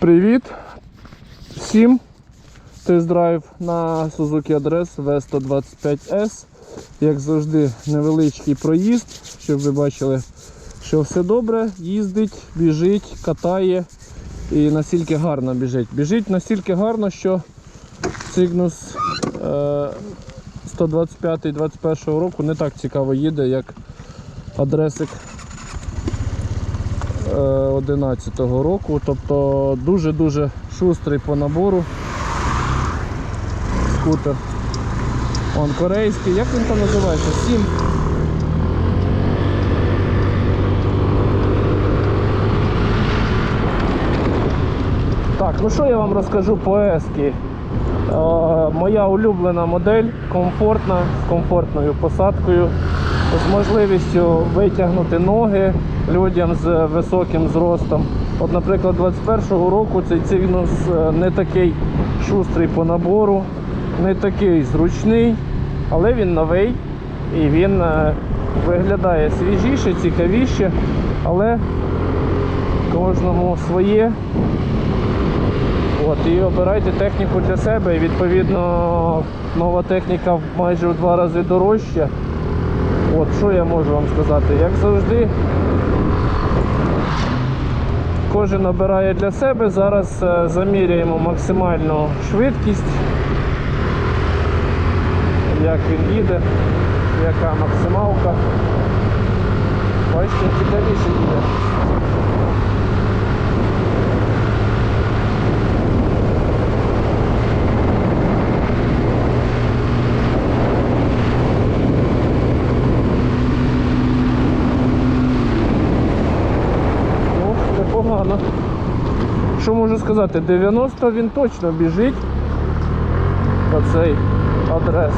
Привіт всім! Тест-драйв на Suzuki Адрес V125S. Як завжди, невеличкий проїзд, щоб ви бачили, що все добре, їздить, біжить, катає і настільки гарно біжить. Біжить настільки гарно, що Cygnus е, 125-21 року не так цікаво їде, як адресик 2011 року, тобто дуже-дуже шустрий по набору скутер. Он корейський, як він там називається? Сім. Так, ну що я вам розкажу по ески? Е, моя улюблена модель, комфортна, з комфортною посадкою, з можливістю витягнути ноги людям з високим зростом. От, наприклад, 21-го року цей Cygnus е, не такий шустрий по набору, не такий зручний, але він новий і він е, виглядає свіжіше, цікавіше, але кожному своє. От, і обирайте техніку для себе. І відповідно нова техніка майже в два рази дорожча. От, що я можу вам сказати? Як завжди, кожен обирає для себе. Зараз е, заміряємо максимальну швидкість, як він їде, яка максималка. Бачите, цікавіше їде. Ну, непогано. Що можу сказати? 90 він точно біжить по цей адрес.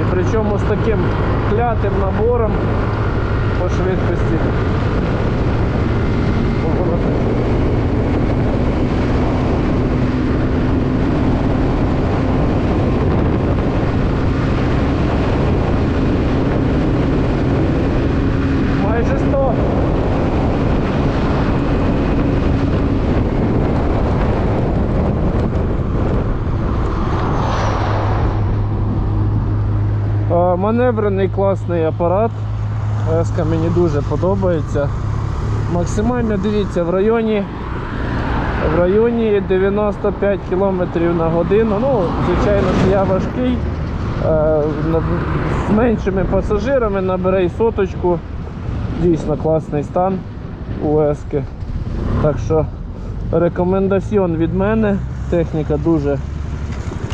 І причому з таким клятим набором по швидкості. Поворотів. Майже 100. Е, Маневрений класний апарат. Еска мені дуже подобається. Максимально дивіться в районі в районі 95 км на годину. Ну, звичайно, я важкий. Е, З меншими пасажирами набере й соточку. Дійсно класний стан у Ески. Так що рекомендаціон від мене. Техніка дуже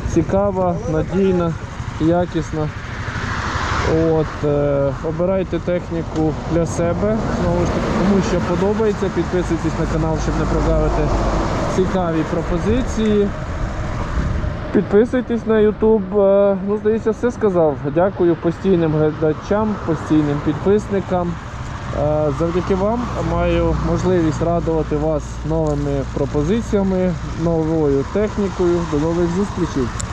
цікава, надійна, якісна. От, е, обирайте техніку для себе. Знову ж таки, кому що подобається, підписуйтесь на канал, щоб не прогавити цікаві пропозиції. Підписуйтесь на YouTube. Е, Ну, здається, все сказав. Дякую постійним глядачам, постійним підписникам. Е, Завдяки вам маю можливість радувати вас новими пропозиціями, новою технікою. До нових зустрічей!